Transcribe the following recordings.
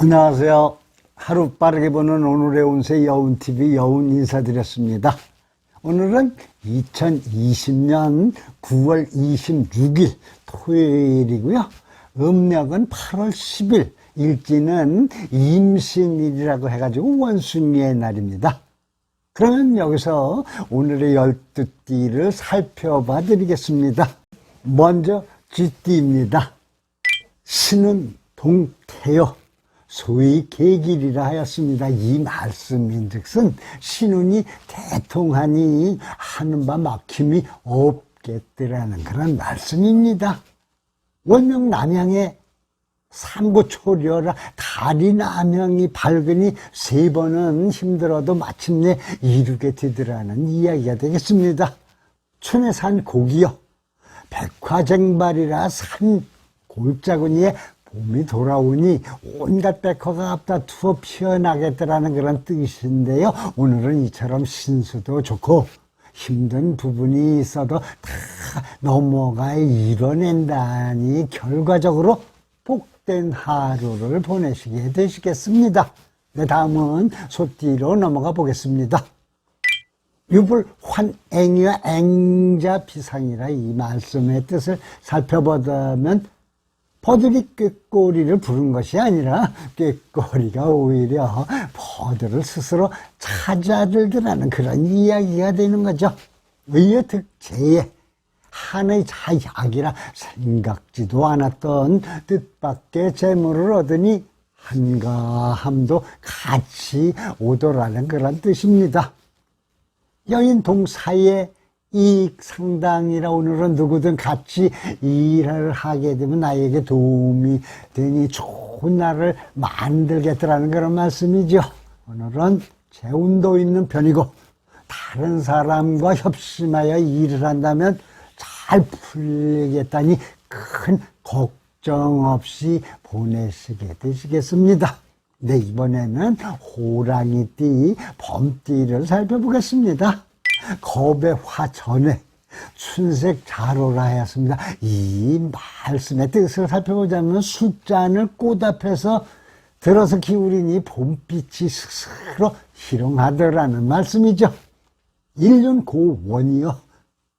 안녕하세요. 하루 빠르게 보는 오늘의 운세 여운TV 여운 인사드렸습니다. 오늘은 2020년 9월 26일 토요일이고요. 음력은 8월 10일, 일지는 임신일이라고 해가지고 원숭이의 날입니다. 그러면 여기서 오늘의 열두 띠를 살펴봐 드리겠습니다. 먼저 쥐띠입니다. 신은 동태요. 소위 계길이라 하였습니다. 이 말씀인즉슨 신운이 대통하니 하는 바 막힘이 없겠더라는 그런 말씀입니다. 원명 남양의 삼고초려라 달이 남양이 밝으니 세 번은 힘들어도 마침내 이루게 되더라는 이야기가 되겠습니다. 춘에 산 고기요. 백화쟁발이라 산 골짜구니에 봄이 돌아오니 온갖 백화가 앞다 투어 피어나겠더라는 그런 뜻인데요. 오늘은 이처럼 신수도 좋고 힘든 부분이 있어도 다 넘어가 이뤄낸다니 결과적으로 복된 하루를 보내시게 되시겠습니다. 네, 다음은 소띠로 넘어가 보겠습니다. 유불 환앵이와 앵자 비상이라 이 말씀의 뜻을 살펴보자면 버들이 꾀꼬리를 부른 것이 아니라 꾀꼬리가 오히려 버들을 스스로 찾아들더라는 그런 이야기가 되는 거죠. 의의 득제에 한의 자약이라 생각지도 않았던 뜻밖의 재물을 얻으니 한가함도 같이 오더라는 그런 뜻입니다. 여인 동사이에 이익 상당이라 오늘은 누구든 같이 일을 하게 되면 나에게 도움이 되니 좋은 날을 만들겠다라는 그런 말씀이죠. 오늘은 재운도 있는 편이고 다른 사람과 협심하여 일을 한다면 잘 풀리겠다니 큰 걱정 없이 보내시게 되시겠습니다. 네, 이번에는 호랑이띠, 범띠를 살펴보겠습니다. 겁의 화전에 춘색 자로라 하였습니다. 이 말씀의 뜻을 살펴보자면 숫잔을 꽃 앞에서 들어서 기울이니 봄빛이 스스로 희롱하더라는 말씀이죠. 일년 고원이요.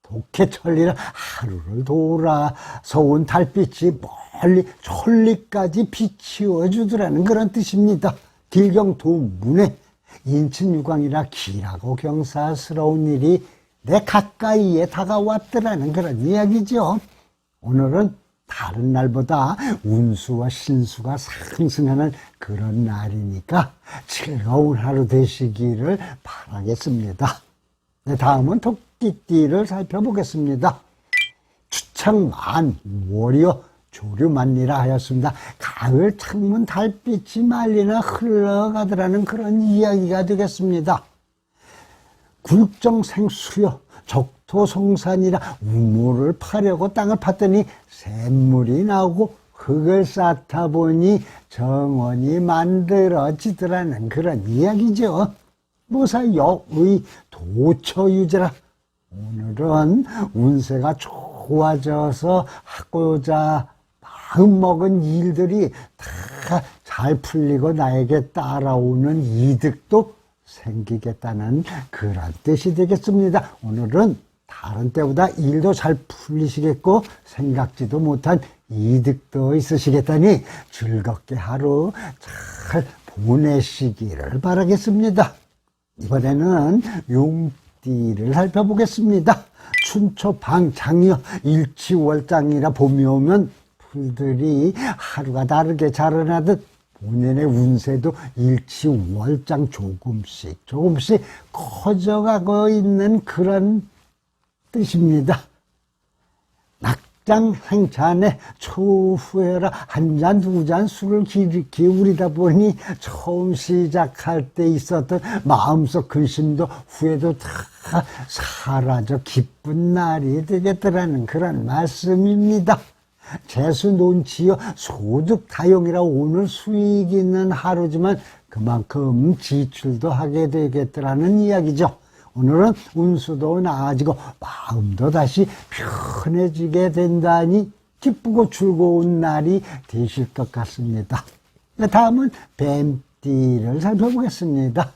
독해천리라 하루를 돌아서 온 달빛이 멀리 천리까지 비치워 주더라는 그런 뜻입니다. 길경 도문에 인천유광이라 길하고 경사스러운 일이 내 가까이에 다가왔더라는 그런 이야기죠. 오늘은 다른 날보다 운수와 신수가 상승하는 그런 날이니까 즐거운 하루 되시기를 바라겠습니다. 네, 다음은 토끼띠를 살펴보겠습니다. 추창만 월이여 조류만리라 하였습니다. 가을 창문 달빛이 말리나 흘러가더라는 그런 이야기가 되겠습니다. 굴정생수여 적토성산이라 우물을 파려고 땅을 팠더니 샘물이 나오고 흙을 쌓다 보니 정원이 만들어지더라는 그런 이야기죠. 무사 여의 도처유지라 오늘은 운세가 좋아져서 하고자 마음 먹은 일들이 다 잘 풀리고 나에게 따라오는 이득도 생기겠다는 그런 뜻이 되겠습니다. 오늘은 다른 때보다 일도 잘 풀리시겠고 생각지도 못한 이득도 있으시겠다니 즐겁게 하루 잘 보내시기를 바라겠습니다. 이번에는 용띠를 살펴보겠습니다. 춘초 방장이여 일치월장이라 봄이 오면 풀들이 하루가 다르게 자라나듯 본인의 운세도 일치월장 조금씩 조금씩 커져가고 있는 그런 뜻입니다. 낙장 행찬에 초후에라 한 잔 두 잔 술을 기울이다 보니 처음 시작할 때 있었던 마음속 근심도 후회도 다 사라져 기쁜 날이 되겠더라는 그런 말씀입니다. 재수 논치여 소득 다용이라 오늘 수익 있는 하루지만 그만큼 지출도 하게 되겠더라는 이야기죠. 오늘은 운수도 나아지고 마음도 다시 편해지게 된다니 기쁘고 즐거운 날이 되실 것 같습니다. 네, 다음은 뱀띠를 살펴보겠습니다.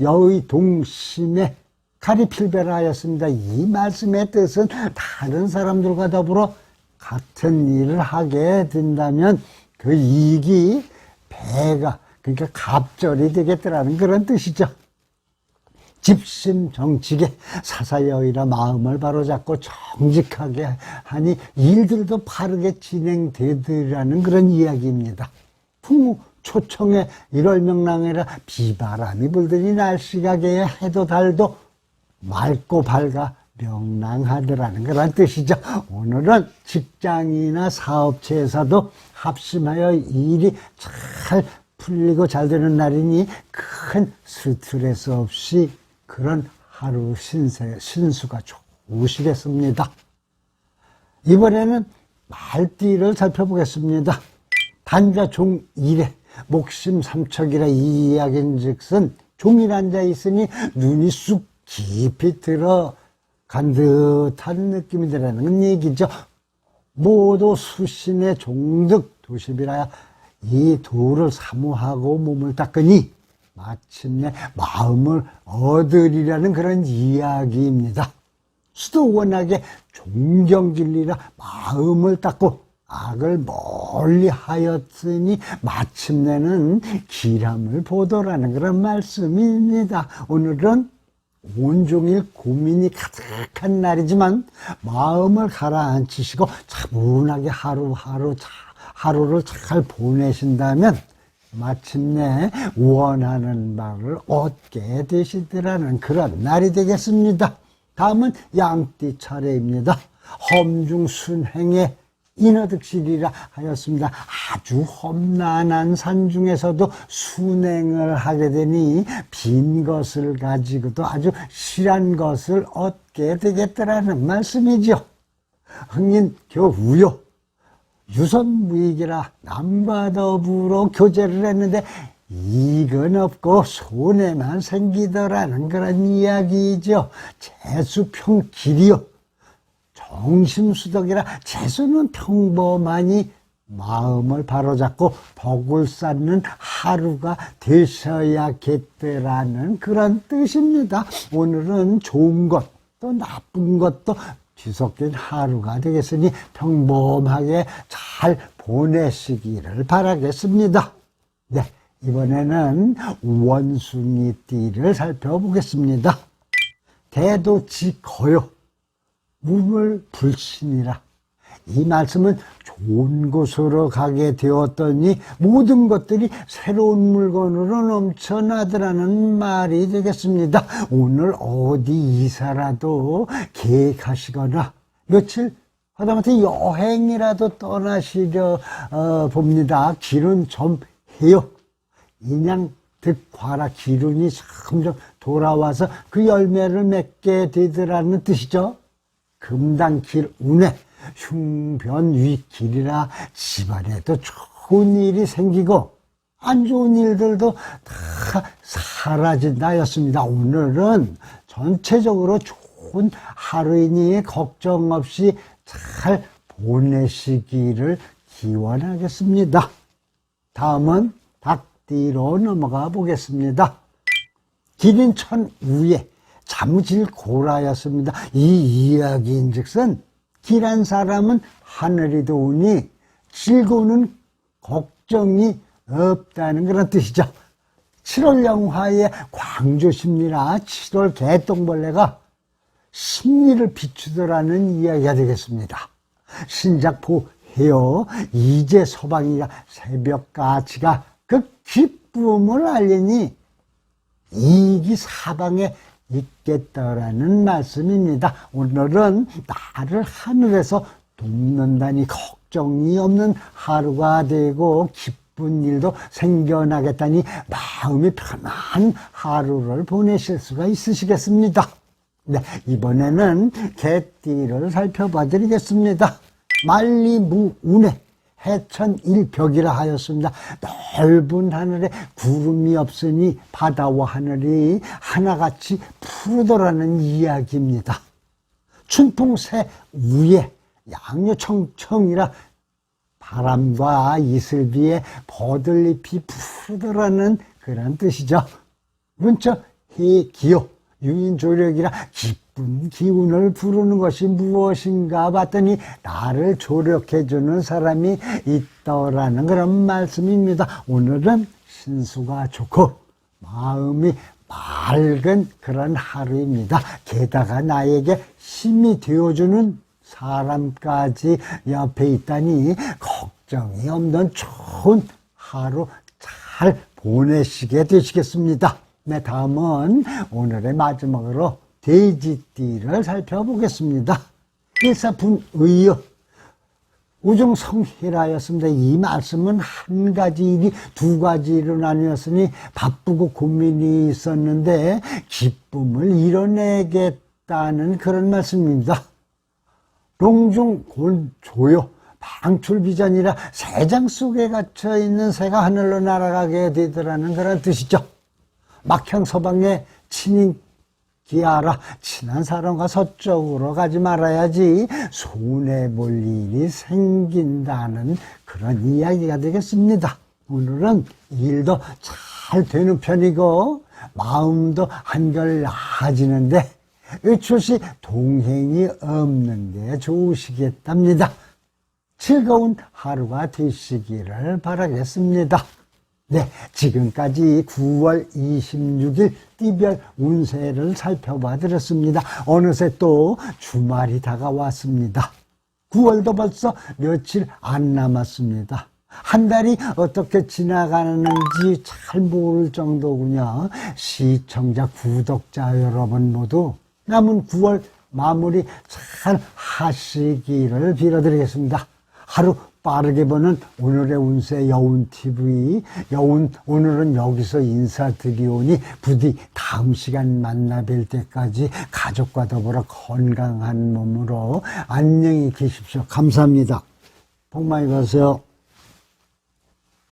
여의 동심에 칼이 필배라하였습니다. 이 말씀의 뜻은 다른 사람들과 더불어 같은 일을 하게 된다면 그 이익이 배가 그러니까 갑절이 되겠더라는 그런 뜻이죠. 집심 정직에 사사여의라 마음을 바로잡고 정직하게 하니 일들도 바르게 진행되더라는 그런 이야기입니다. 풍우 초청에 일월 명랑이라 비바람이 불더니 날씨가 개에 해도 달도 맑고 밝아 명랑하더라는 그런 뜻이죠. 오늘은 직장이나 사업체에서도 합심하여 일이 잘 풀리고 잘 되는 날이니 큰 스트레스 없이 그런 하루 신세, 신수가 좋으시겠습니다. 이번에는 말띠를 살펴보겠습니다. 단자 종 1에 목심 삼척이라 이 이야기인 즉슨 종일 앉아 있으니 눈이 쑥 깊이 들어 간 듯한 느낌이 드라는 얘기죠. 모두 수신의 종득 도심이라 이 도를 사모하고 몸을 닦으니 마침내 마음을 얻으리라는 그런 이야기입니다. 수도 워낙에 존경길리라 마음을 닦고 악을 멀리 하였으니 마침내는 기람을 보더라는 그런 말씀입니다. 오늘은 온종일 고민이 가득한 날이지만 마음을 가라앉히시고 차분하게 하루하루 하루를 잘 보내신다면 마침내 원하는 바를 얻게 되시더라는 그런 날이 되겠습니다. 다음은 양띠 차례입니다. 험중 순행의 인어득실이라 하였습니다. 아주 험난한 산 중에서도 순행을 하게 되니 빈 것을 가지고도 아주 실한 것을 얻게 되겠더라는 말씀이죠. 흥인 교우요. 유선무익이라 남과 더불어 교제를 했는데 이건 없고 손해만 생기더라는 그런 이야기죠. 재수평 길이요. 정심수덕이라 재수는 평범하니 마음을 바로잡고 복을 쌓는 하루가 되셔야겠더라는 그런 뜻입니다. 오늘은 좋은 것, 또 나쁜 것도 뒤섞인 하루가 되겠으니 평범하게 잘 보내시기를 바라겠습니다. 네, 이번에는 원숭이띠를 살펴보겠습니다. 대도지 거요. 무물 불신이라. 이 말씀은 좋은 곳으로 가게 되었더니 모든 것들이 새로운 물건으로 넘쳐나더라는 말이 되겠습니다. 오늘 어디 이사라도 계획하시거나 며칠 하다못해 여행이라도 떠나시려 어, 봅니다. 길은 좀 해요. 인양 득과라 기운이 점점 돌아와서 그 열매를 맺게 되더라는 뜻이죠. 금당길 운에 흉변 위길이라 집안에도 좋은 일이 생기고 안 좋은 일들도 다 사라진다였습니다. 오늘은 전체적으로 좋은 하루이니 걱정 없이 잘 보내시기를 기원하겠습니다. 다음은 닭띠로 넘어가 보겠습니다. 기린 천 위에 잠질 고라였습니다. 이 이야기인 즉슨 길한 사람은 하늘이 도우니 즐거우는 걱정이 없다는 그런 뜻이죠. 7월 영화의 광조 심리라 7월 개똥벌레가 심리를 비추더라는 이야기가 되겠습니다. 신작 보 해요. 이제 서방이가 새벽가치가 그 기쁨을 알리니 이익이 사방에 있겠다라는 말씀입니다. 오늘은 나를 하늘에서 돕는다니 걱정이 없는 하루가 되고 기쁜 일도 생겨나겠다니 마음이 편한 하루를 보내실 수가 있으시겠습니다. 네, 이번에는 개띠를 살펴봐 드리겠습니다. 만리무운에 해천 일벽이라 하였습니다. 넓은 하늘에 구름이 없으니 바다와 하늘이 하나같이 푸르더라는 이야기입니다. 춘풍새 위에 양요청청이라 바람과 이슬비에 버들잎이 푸르더라는 그런 뜻이죠. 문자 해기요 유인조력이라 기쁜 기운을 부르는 것이 무엇인가 봤더니 나를 조력해주는 사람이 있더라는 그런 말씀입니다. 오늘은 신수가 좋고 마음이 맑은 그런 하루입니다. 게다가 나에게 힘이 되어주는 사람까지 옆에 있다니 걱정이 없는 좋은 하루 잘 보내시게 되시겠습니다. 네, 다음은 오늘의 마지막으로 돼지띠를 살펴보겠습니다. 일사분의요. 우중성실하였습니다. 이 말씀은 한 가지 일이 두 가지로 나뉘었으니 바쁘고 고민이 있었는데 기쁨을 이뤄내겠다는 그런 말씀입니다. 롱중 골조요. 방출비전이라 새장 속에 갇혀 있는 새가 하늘로 날아가게 되더라는 그런 뜻이죠. 막향 서방에 친인 기하라 친한 사람과 서쪽으로 가지 말아야지 손해 볼 일이 생긴다는 그런 이야기가 되겠습니다. 오늘은 일도 잘 되는 편이고 마음도 한결 나아지는데 의초시 동행이 없는 게 좋으시겠답니다. 즐거운 하루가 되시기를 바라겠습니다. 네, 지금까지 9월 26일 띠별 운세를 살펴봐 드렸습니다. 어느새 또 주말이 다가왔습니다. 9월도 벌써 며칠 안 남았습니다. 한 달이 어떻게 지나가는지 잘 모를 정도군요. 시청자, 구독자 여러분 모두 남은 9월 마무리 잘 하시기를 빌어드리겠습니다. 하루 빠르게 보는 오늘의 운세 여운TV. 여운, 오늘은 여기서 인사드리오니 부디 다음 시간 만나 뵐 때까지 가족과 더불어 건강한 몸으로 안녕히 계십시오. 감사합니다. 복 많이 받으세요.